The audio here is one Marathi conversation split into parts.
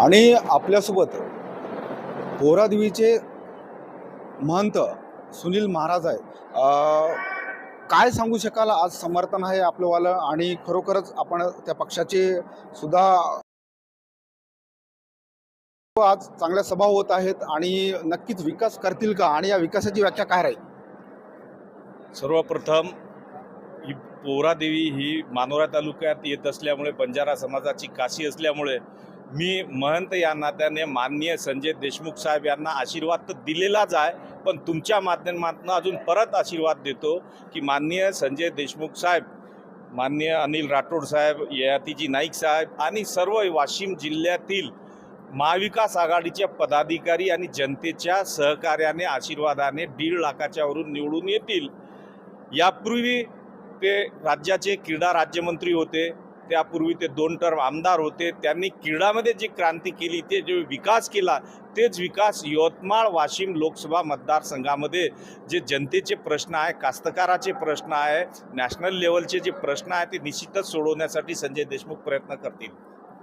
आणि आपल्यासोबत पोहरादेवीचे महंत सुनील महाराज आहे काय सांगू शकाल? आज समर्थन आहे आपलंवालं आणि खरोखरच आपण त्या पक्षाचे सुद्धा आज चांगल्या सभा होत आहेत आणि नक्कीच विकास करतील का? आणि या विकासाची व्याख्या काय राहील? सर्वप्रथम ही पोहरादेवी ही मानोरा तालुक्यात येत असल्यामुळे बंजारा समाजाची काशी असल्यामुळे मी महंत या नात्याने माननीय संजय देशमुख साहेब यांना आशीर्वाद तर दिलेलाच आहे पण तुमच्या माध्यमातून अजून परत आशीर्वाद देतो की माननीय संजय देशमुख साहेब माननीय अनिल राठोड साहेब ययातीजी नाईक साहेब आणि सर्व वाशिम जिल्ह्यातील महाविकास आघाडीचे पदाधिकारी आणि जनतेच्या सहकार्याने आशीर्वादाने दीड लाखाच्या वरून निवडून येतील. यापूर्वी ते राज्याचे क्रीडा राज्यमंत्री होते. त्यापूर्वी ते दोन टर्म आमदार होते. त्यांनी क्रीडामध्ये जी क्रांती केली ते जे विकास केला तेच विकास यवतमाळ वाशिम लोकसभा मतदारसंघामध्ये जे जनतेचे प्रश्न आहे कास्तकाराचे प्रश्न आहे नॅशनल लेवलचे जे प्रश्न आहे ते निश्चितच सोडवण्यासाठी संजय देशमुख प्रयत्न करतील.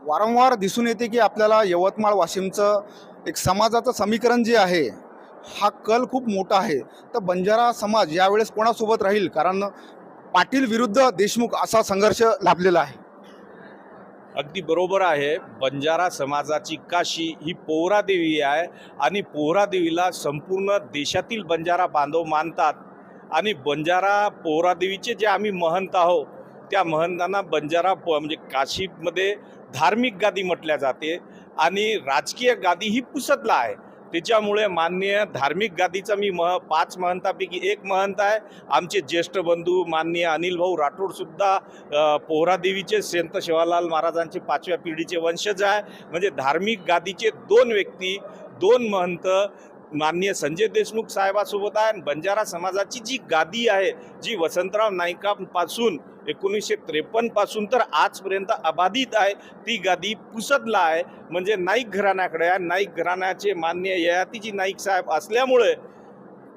वारंवार दिसून येते की आपल्याला यवतमाळ वाशिमचं एक समाजाचं समीकरण जे आहे हा कल खूप मोठा आहे. तर बंजारा समाज यावेळेस कोणासोबत राहील? कारण पाटील विरुद्ध देशमुख असा संघर्ष लाभलेला आहे. अगदी बरोबर आहे. बंजारा समाजाची काशी ही पोहरादेवी आहे आणि पोहरादेवीला संपूर्ण देशातील बंजारा बांधव मानतात. आणि बंजारा पोहरादेवीचे जे आम्ही महंत आहोत त्या महंतांना बंजारा प- म्हणजे काशीमध्ये धार्मिक गादी म्हटल्या जाते आणि राजकीय गादी ही पुसतला आहे. त्याच्यामुळे माननीय धार्मिक गादीचा मी मह पाच महंतापैकी एक महंत आहे. आमचे ज्येष्ठ बंधू माननीय अनिल भाऊ राठोडसुद्धा पोहरादेवीचे संत शिवालाल महाराजांचे पाचव्या पिढीचे वंशज आहे. म्हणजे धार्मिक गादीचे दोन व्यक्ती दोन महंत माननीय संजय देशमुख साहेबासोबत आहे आणि बंजारा समाजाची जी गादी आहे जी वसंतराव नाईकांपासून एकोणीसशे त्रेपन्नपासून तर आजपर्यंत अबाधित आहे ती गादी पुसदला आहे. म्हणजे नाईक घराण्याकडे आहे. नाईक घराण्याचे मान्य ययातीजी नाईक साहेब असल्यामुळे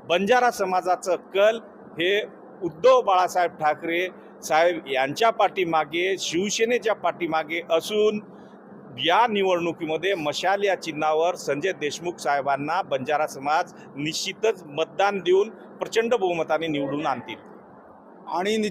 बंजारा समाजाचं कल हे उद्धव बाळासाहेब ठाकरे साहेब यांच्या पाठीमागे शिवसेनेच्या पाठीमागे असून या निवडणुकीमध्ये मशाल या चिन्हावर संजय देशमुख साहेबांना बंजारा समाज निश्चितच मतदान देऊन प्रचंड बहुमताने निवडून आणतील. आणि निश्चित